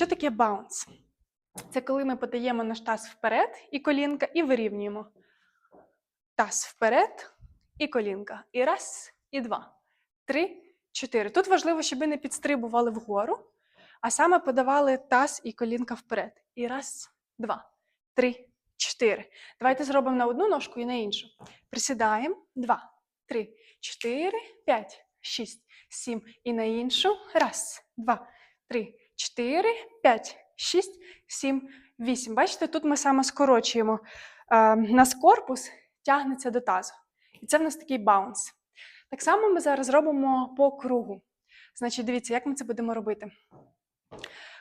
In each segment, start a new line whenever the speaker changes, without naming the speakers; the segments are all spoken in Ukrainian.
Що таке баунс? Це коли ми подаємо наш таз вперед і колінка, і вирівнюємо. Таз вперед і колінка. І раз, і два, три, чотири. Тут важливо, щоб ви не підстрибували вгору, а саме подавали таз і колінка вперед. І раз, два, три, чотири. Давайте зробимо на одну ножку і на іншу. Присідаємо. Два, три, чотири, п'ять, шість, сім. І на іншу. Раз, два, три, чотири, п'ять, шість, сім, вісім. Бачите, тут ми саме скорочуємо. Е, Нас корпус тягнеться до тазу. І це в нас такий баунс. Так само ми зараз робимо по кругу. Значить, дивіться, як ми це будемо робити.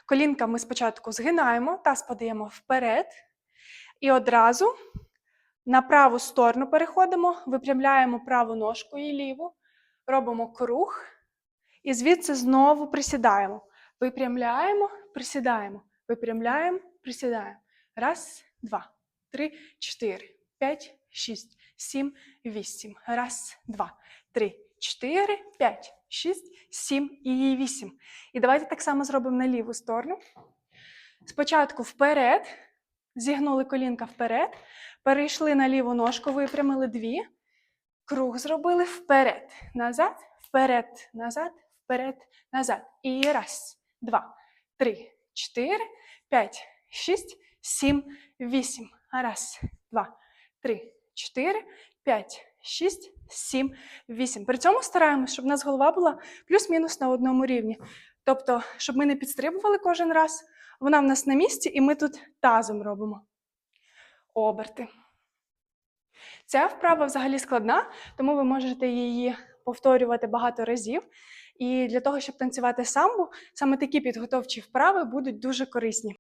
Колінка ми спочатку згинаємо, таз подаємо вперед. І одразу на праву сторону переходимо, випрямляємо праву ножку і ліву, робимо круг. І звідси знову присідаємо. Випрямляємо, присідаємо. Випрямляємо, присідаємо. Раз, два, три, чотири, п'ять, шість, сім, вісім. Раз, два, три, чотири, п'ять, шість, сім і вісім. І давайте так само зробимо на ліву сторону. Спочатку вперед, зігнули колінка вперед, перейшли на ліву ножку, випрямили дві, круг зробили вперед, назад, вперед, назад, вперед, назад. І раз, два, три, чотири, п'ять, шість, сім, вісім. Раз, два, три, чотири, п'ять, шість, сім, вісім. При цьому стараємось, щоб у нас голова була плюс-мінус на одному рівні. Тобто, щоб ми не підстрибували кожен раз, вона в нас на місці, і ми тут тазом робимо оберти. Ця вправа взагалі складна, тому ви можете її повторювати багато разів. І для того, щоб танцювати самбу, саме такі підготовчі вправи будуть дуже корисні.